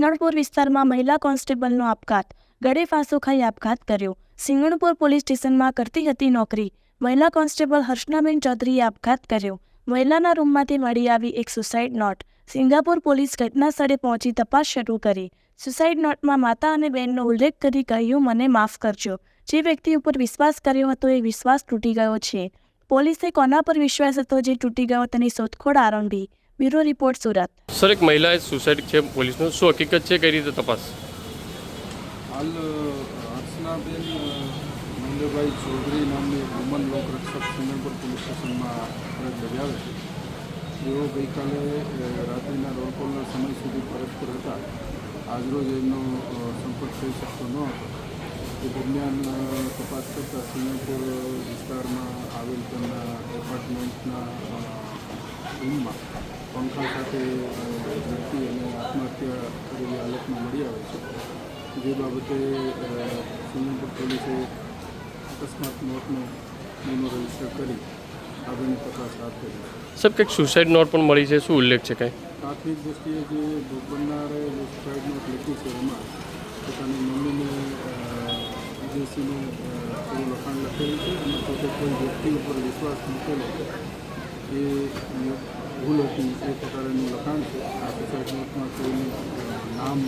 સિંગણપુર વિસ્તારમાં મહિલા કોન્સ્ટેબલનો આપઘાત. ગળે ફાંસો ખાઈ આપઘાત કર્યો. સિંગણપુર પોલીસ સ્ટેશનમાં કરતી હતી નોકરી. મહિલા કોન્સ્ટેબલ હર્ષનાબેન ચૌધરીએ આપઘાત કર્યો. મહિલાના રૂમમાંથી મળી આવી એક સુસાઇડ નોટ. સિંગાપુર પોલીસ ઘટના સ્થળે પહોંચી તપાસ શરૂ કરી. સુસાઇડ નોટમાં માતા અને બહેનનો ઉલ્લેખ કરી કહ્યું, મને માફ કરજો. જે વ્યક્તિ ઉપર વિશ્વાસ કર્યો હતો એ વિશ્વાસ તૂટી ગયો છે. પોલીસે કોના પર વિશ્વાસ હતો જે તૂટી ગયો તેની શોધખોળ આરંભી. Bureau report Surat. સર એક મહિલાએ સુસાઇડ છે પોલીસનો. શું હકીકત છે? કઈ રીતે તપાસ? હાલ હર્ષનાબેન મહેન્દ્રભાઈ ચૌધરી નામની વુમન લોકરક્ષક સિંગણપુર પોલીસ સ્ટેશનમાં ફરજ બજાવે છે. તેઓ ગઈકાલે રાત્રિના રોલ કોલના સમય સુધી ફરજ પર હતા. આજરોજ એમનો સંપર્ક થઈ શકતો ન હતો. એ દરમિયાન તપાસ કરતાં સિંગણપુર વિસ્તારમાં આવેલ તેમના એપાર્ટમેન્ટના રૂમમાં પંખા સાથે વ્યક્તિ અને આત્મહત્યા કરેલી હાલતમાં મળી આવે છે. જે બાબતે સિંગણપુર પોલીસે અકસ્માત મોતનો ગુનો રજિસ્ટર કરી આગળની તપાસ હાથ ધરી સર કંઈક સુસાઇડ નોટ પણ મળી છે. શું ઉલ્લેખ છે કંઈ? પ્રાથમિક દ્રષ્ટિએ જે ભોગ બનનારે સુસાઇડ નોટ લખી છે એમાં પોતાની મમ્મીને વિદેશીને લખાણ લખેલું છે. અને પોતે કોઈ વ્યક્તિ ઉપર વિશ્વાસ મૂકેલો છે. એ ભૂલ હતી એ પ્રકારનું લખાણ છે. આ સુસાઇડ નોટમાં કોઈનું નામ